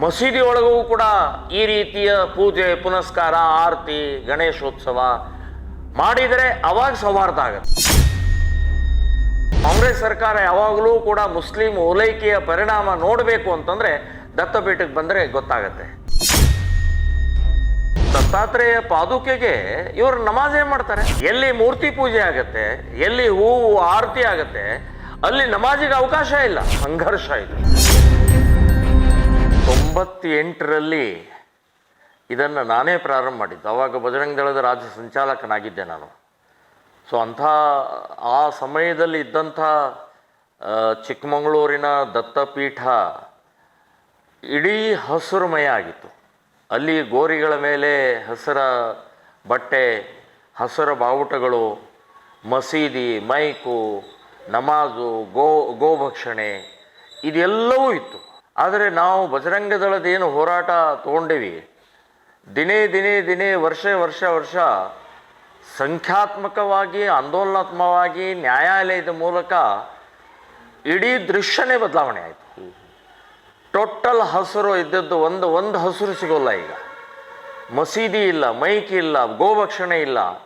ಮಸೀದಿ ಒಳಗೂ ಕೂಡ ಈ ರೀತಿಯ ಪೂಜೆ, ಪುನಸ್ಕಾರ, ಆರತಿ, ಗಣೇಶೋತ್ಸವ ಮಾಡಿದರೆ ಅವಾಗ ಸೌಹಾರ್ದ ಆಗತ್ತೆ. ಕಾಂಗ್ರೆಸ್ ಸರ್ಕಾರ ಯಾವಾಗಲೂ ಕೂಡ ಮುಸ್ಲಿಂ ಓಲೈಕೆಯ ಪರಿಣಾಮ ನೋಡಬೇಕು ಅಂತಂದ್ರೆ ದತ್ತಪೀಠಕ್ಕೆ ಬಂದರೆ ಗೊತ್ತಾಗತ್ತೆ. ದತ್ತಾತ್ರೇಯ ಪಾದುಕೆಗೆ ಇವರು ನಮಾಜ್ ಏನ್ ಮಾಡ್ತಾರೆ? ಎಲ್ಲಿ ಮೂರ್ತಿ ಪೂಜೆ ಆಗತ್ತೆ, ಎಲ್ಲಿ ಹೂವು, ಆರತಿ ಆಗತ್ತೆ, ಅಲ್ಲಿ ನಮಾಜಿಗೆ ಅವಕಾಶ ಇಲ್ಲ. ಸಂಘರ್ಷ ಇದು. ತೊಂಬತ್ತೆಂಟರಲ್ಲಿ ಇದನ್ನು ನಾನೇ ಪ್ರಾರಂಭ ಮಾಡಿದ್ದು. ಅವಾಗ ಬಜರಂಗ ದಳದ ರಾಜ್ಯ ಸಂಚಾಲಕನಾಗಿದ್ದೆ ನಾನು. ಸೊ ಅಂಥ ಆ ಸಮಯದಲ್ಲಿ ಇದ್ದಂಥ ಚಿಕ್ಕಮಗಳೂರಿನ ದತ್ತಪೀಠ ಇಡೀ ಹಸುರುಮಯ ಆಗಿತ್ತು. ಅಲ್ಲಿ ಗೋರಿಗಳ ಮೇಲೆ ಹಸಿರ ಬಟ್ಟೆ, ಹಸಿರ ಬಾವುಟಗಳು, ಮಸೀದಿ, ಮೈಕು, ನಮಾಜು, ಗೋ, ಗೋಭಕ್ಷಣೆ, ಇದೆಲ್ಲವೂ ಇತ್ತು. ಆದರೆ ನಾವು ಬಜರಂಗದಳದ ಏನು ಹೋರಾಟ ತೊಗೊಂಡೇವಿ. ದಿನೇ ದಿನೇ ದಿನೇ ವರ್ಷ ವರ್ಷ ವರ್ಷ ಸಂಖ್ಯಾತ್ಮಕವಾಗಿ, ಆಂದೋಲನಾತ್ಮಕವಾಗಿ, ನ್ಯಾಯಾಲಯದ ಮೂಲಕ ಇಡೀ ದೃಶ್ಯನೇ ಬದಲಾವಣೆ ಆಯಿತು. ಟೋಟಲ್ ಹಸಿರು ಇದ್ದದ್ದು ಒಂದು ಒಂದು ಹಸಿರು ಸಿಗೋಲ್ಲ ಈಗ. ಮಸೀದಿ ಇಲ್ಲ, ಮೈಕ್ ಇಲ್ಲ, ಗೋಭಕ್ಷಣೆ ಇಲ್ಲ.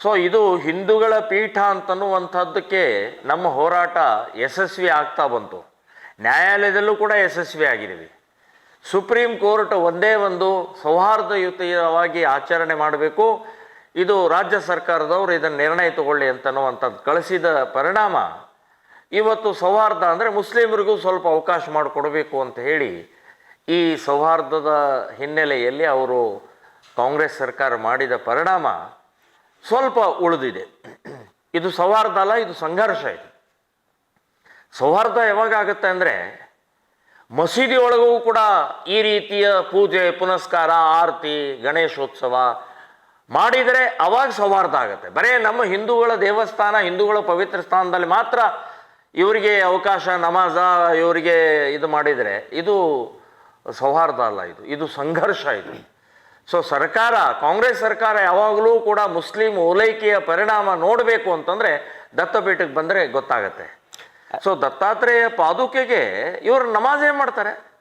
ಸೊ ಇದು ಹಿಂದೂಗಳ ಪೀಠ ಅಂತನ್ನುವಂಥದ್ದಕ್ಕೆ ನಮ್ಮ ಹೋರಾಟ ಯಶಸ್ವಿ ಆಗ್ತಾ ಬಂತು. ನ್ಯಾಯಾಲಯದಲ್ಲೂ ಕೂಡ ಯಶಸ್ವಿ ಆಗಿದ್ದೀವಿ. ಸುಪ್ರೀಂ ಕೋರ್ಟ್ ಒಂದೇ ಒಂದು ಸೌಹಾರ್ದಯುತವಾಗಿ ಆಚರಣೆ ಮಾಡಬೇಕು. ಇದು ರಾಜ್ಯ ಸರ್ಕಾರದವರು ಇದನ್ನು ನಿರ್ಣಯ ತಗೊಳ್ಳಿ ಅಂತನ್ನುವಂಥದ್ದು ಕಳಿಸಿದ ಪರಿಣಾಮ ಇವತ್ತು ಸೌಹಾರ್ದ ಅಂದರೆ ಮುಸ್ಲಿಮರಿಗೂ ಸ್ವಲ್ಪ ಅವಕಾಶ ಮಾಡಿಕೊಡಬೇಕು ಅಂತ ಹೇಳಿ ಈ ಸೌಹಾರ್ದದ ಹಿನ್ನೆಲೆಯಲ್ಲಿ ಅವರು ಕಾಂಗ್ರೆಸ್ ಸರ್ಕಾರ ಮಾಡಿದ ಪರಿಣಾಮ ಸ್ವಲ್ಪ ಉಳಿದಿದೆ. ಇದು ಸೌಹಾರ್ದ ಅಲ್ಲ, ಇದು ಸಂಘರ್ಷ ಇದು. ಸೌಹಾರ್ದ ಯಾವಾಗ ಆಗುತ್ತೆ ಅಂದರೆ ಮಸೀದಿ ಒಳಗೂ ಕೂಡ ಈ ರೀತಿಯ ಪೂಜೆ, ಪುನಸ್ಕಾರ, ಆರತಿ, ಗಣೇಶೋತ್ಸವ ಮಾಡಿದರೆ ಅವಾಗ ಸೌಹಾರ್ದ ಆಗುತ್ತೆ. ಬರೇ ನಮ್ಮ ಹಿಂದೂಗಳ ದೇವಸ್ಥಾನ, ಹಿಂದೂಗಳ ಪವಿತ್ರ ಸ್ಥಾನದಲ್ಲಿ ಮಾತ್ರ ಇವರಿಗೆ ಅವಕಾಶ, ನಮಾಜ, ಇವರಿಗೆ ಇದು ಮಾಡಿದರೆ ಇದು ಸೌಹಾರ್ದ ಅಲ್ಲ ಇದು. ಇದು ಸಂಘರ್ಷ ಇದು. ಸೊ ಸರ್ಕಾರ, ಕಾಂಗ್ರೆಸ್ ಸರ್ಕಾರ ಯಾವಾಗಲೂ ಕೂಡ ಮುಸ್ಲಿಂ ಓಲೈಕೆಯ ಪರಿಣಾಮ ನೋಡಬೇಕು ಅಂತಂದರೆ ದತ್ತಪೀಠಕ್ಕೆ ಬಂದರೆ ಗೊತ್ತಾಗತ್ತೆ. ಸೊ ದತ್ತಾತ್ರೇಯ ಪಾದುಕೆಗೆ ಇವರು ನಮಾಜ್ ಏನು ಮಾಡ್ತಾರೆ?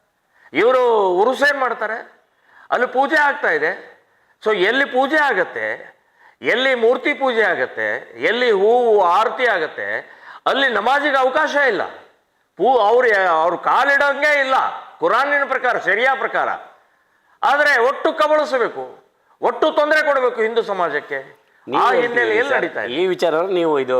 ಇವರು ಉರುಸ್ ಏನು ಮಾಡ್ತಾರೆ? ಅಲ್ಲಿ ಪೂಜೆ ಆಗ್ತಾ ಇದೆ. ಸೊ ಎಲ್ಲಿ ಪೂಜೆ ಆಗತ್ತೆ? ಎಲ್ಲಿ ಮೂರ್ತಿ ಪೂಜೆ ಆಗತ್ತೆ? ಎಲ್ಲಿ ಹೂವು ಆರತಿ ಆಗತ್ತೆ? ಅಲ್ಲಿ ನಮಾಜಿಗೆ ಅವಕಾಶ ಇಲ್ಲ. ಪೂ, ಅವ್ರು ಅವ್ರು ಕಾಲಿಡೋಂಗೆ ಇಲ್ಲ. ಕುರಾನಿನ ಪ್ರಕಾರ, ಶರಿಯಾ ಪ್ರಕಾರ. ಆದರೆ ಒಟ್ಟು ಕಬಳಿಸಬೇಕು. ಒಟ್ಟು ತೊಂದರೆ ಕೊಡಬೇಕು ಹಿಂದೂ ಸಮಾಜಕ್ಕೆ. ಆ ನಡೀತಾ ಇದೆ? ಈ ವಿಚಾರ ನೀವು ಇದು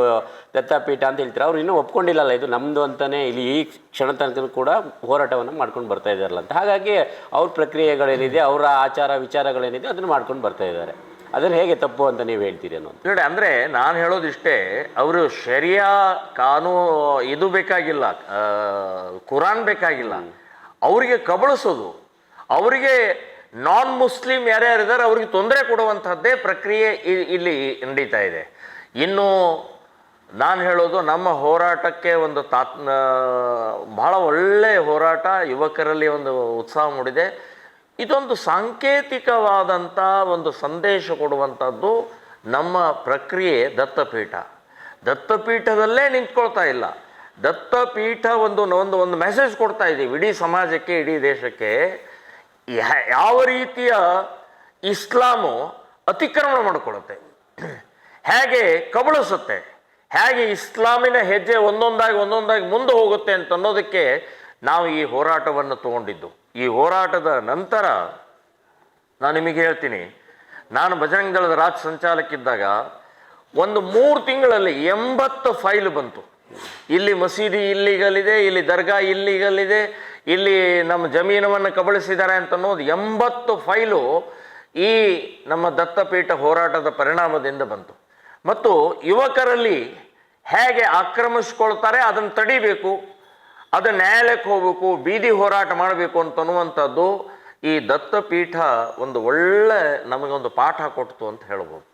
ದತ್ತಾಪೀಠ ಅಂತ ಹೇಳ್ತೀರಾ? ಅವ್ರು ಇನ್ನೂ ಒಪ್ಕೊಂಡಿಲ್ಲಲ್ಲ ಇದು ನಮ್ದು ಅಂತಾನೆ ಇಲ್ಲಿ ಈ ಕ್ಷಣ ತನಕ ಕೂಡ ಹೋರಾಟವನ್ನು ಮಾಡ್ಕೊಂಡು ಬರ್ತಾ ಇದ್ದಾರಲ್ಲ ಅಂತ. ಹಾಗಾಗಿ ಅವ್ರ ಪ್ರಕ್ರಿಯೆಗಳೇನಿದೆ ಅವರ ಆಚಾರ ವಿಚಾರಗಳೇನಿದೆ ಅದನ್ನು ಮಾಡ್ಕೊಂಡು ಬರ್ತಾ ಇದ್ದಾರೆ. ಅದನ್ನು ಹೇಗೆ ತಪ್ಪು ಅಂತ ನೀವು ಹೇಳ್ತೀರಿ ಅನ್ನೋದು? ನೋಡಿ ಅಂದರೆ ನಾನು ಹೇಳೋದಿಷ್ಟೇ ಅವರು ಶರಿಯಾ ಕಾನೂ ಇದು ಬೇಕಾಗಿಲ್ಲ ಆ, ಕುರಾನ್ ಬೇಕಾಗಿಲ್ಲ. ಅವರಿಗೆ ಕಬಳಿಸೋದು ಅವರಿಗೆ ನಾನ್ ಮುಸ್ಲಿಂ ಯಾರ್ಯಾರಿದ್ದಾರೆ ಅವ್ರಿಗೆ ತೊಂದರೆ ಕೊಡುವಂಥದ್ದೇ ಪ್ರಕ್ರಿಯೆ ಇಲ್ಲಿ ನಡೀತಾ ಇದೆ. ಇನ್ನು ನಾನು ಹೇಳೋದು ನಮ್ಮ ಹೋರಾಟಕ್ಕೆ ಒಂದು ತಾತ್ ಬಹಳ ಒಳ್ಳೆಯ ಹೋರಾಟ ಯುವಕರಲ್ಲಿ ಒಂದು ಉತ್ಸಾಹ ಮೂಡಿದೆ. ಇದೊಂದು ಸಾಂಕೇತಿಕವಾದಂಥ ಒಂದು ಸಂದೇಶ ಕೊಡುವಂಥದ್ದು ನಮ್ಮ ಪ್ರಕ್ರಿಯೆ ದತ್ತಪೀಠ. ದತ್ತಪೀಠದಲ್ಲೇ ನಿಂತ್ಕೊಳ್ತಾ ಇಲ್ಲ. ದತ್ತಪೀಠ ಒಂದು ಒಂದು ಒಂದು ಮೆಸೇಜ್ ಕೊಡ್ತಾ ಇದ್ದೀವಿ ಇಡೀ ಸಮಾಜಕ್ಕೆ, ಇಡೀ ದೇಶಕ್ಕೆ ಯಾವ ರೀತಿಯ ಇಸ್ಲಾಮು ಅತಿಕ್ರಮಣ ಮಾಡಿಕೊಳ್ಳುತ್ತೆ ಹೇಗೆ ಕಬಳಿಸುತ್ತೆ, ಹೇಗೆ ಇಸ್ಲಾಮಿನ ಹೆಜ್ಜೆ ಒಂದೊಂದಾಗಿ ಒಂದೊಂದಾಗಿ ಮುಂದೆ ಹೋಗುತ್ತೆ ಅಂತ ಅನ್ನೋದಕ್ಕೆ ನಾವು ಈ ಹೋರಾಟವನ್ನು ತಗೊಂಡಿದ್ದು. ಈ ಹೋರಾಟದ ನಂತರ ನಾನು ನಿಮಗೆ ಹೇಳ್ತೀನಿ, ನಾನು ಬಜರಂಗ ದಳದ ರಾಜ್ಯ ಸಂಚಾಲಕಿದ್ದಾಗ ಒಂದು ಮೂರು ತಿಂಗಳಲ್ಲಿ ಎಂಬತ್ತು ಫೈಲ್ ಬಂತು. ಇಲ್ಲಿ ಮಸೀದಿ ಇಲ್ಲಿಗಲ್ಲಿದೆ, ಇಲ್ಲಿ ದರ್ಗಾ ಇಲ್ಲಿಗಲ್ಲಿದೆ ಇಲ್ಲಿ ನಮ್ಮ ಜಮೀನವನ್ನು ಕಬಳಿಸಿದ್ದಾರೆ ಅಂತ ಅನ್ನೋದು ಎಂಬತ್ತು ಫೈಲು ಈ ನಮ್ಮ ದತ್ತಪೀಠ ಹೋರಾಟದ ಪರಿಣಾಮದಿಂದ ಬಂತು. ಮತ್ತು ಯುವಕರಲ್ಲಿ ಹೇಗೆ ಆಕ್ರಮಿಸ್ಕೊಳ್ತಾರೆ, ಅದನ್ನು ತಡಿಬೇಕು, ಅದು ನ್ಯಾಯಾಲಯಕ್ಕೆ ಹೋಗಬೇಕು, ಬೀದಿ ಹೋರಾಟ ಮಾಡಬೇಕು ಅಂತನ್ನುವಂಥದ್ದು ಈ ದತ್ತಪೀಠ ಒಂದು ಒಳ್ಳೆ ನಮಗೊಂದು ಪಾಠ ಕೊಡ್ತು ಅಂತ ಹೇಳ್ಬೋದು.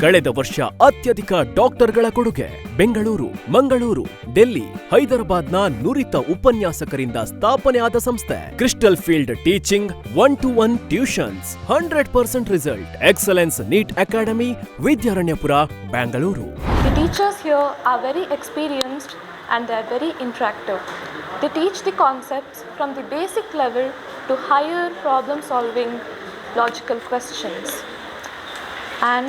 ಕಳೆದ ವರ್ಷ ಅತ್ಯಧಿಕ ಡಾಕ್ಟರ್ಗಳ ಕೊಡುಗೆ. ಬೆಂಗಳೂರು, ಮಂಗಳೂರು, ಡೆಲ್ಲಿ, ಹೈದರಾಬಾದ್ನ ನುರಿತ ಉಪನ್ಯಾಸಕರಿಂದ ಸ್ಥಾಪನೆಯಾದ ಸಂಸ್ಥೆ. Crystal field teaching, one to one tuitions. Hundred percent result. Excellence NEET Academy, Vidyaranyapura, Bengaluru. And they are very interactive. They teach the concepts from the basic level to higher problem solving logical questions. And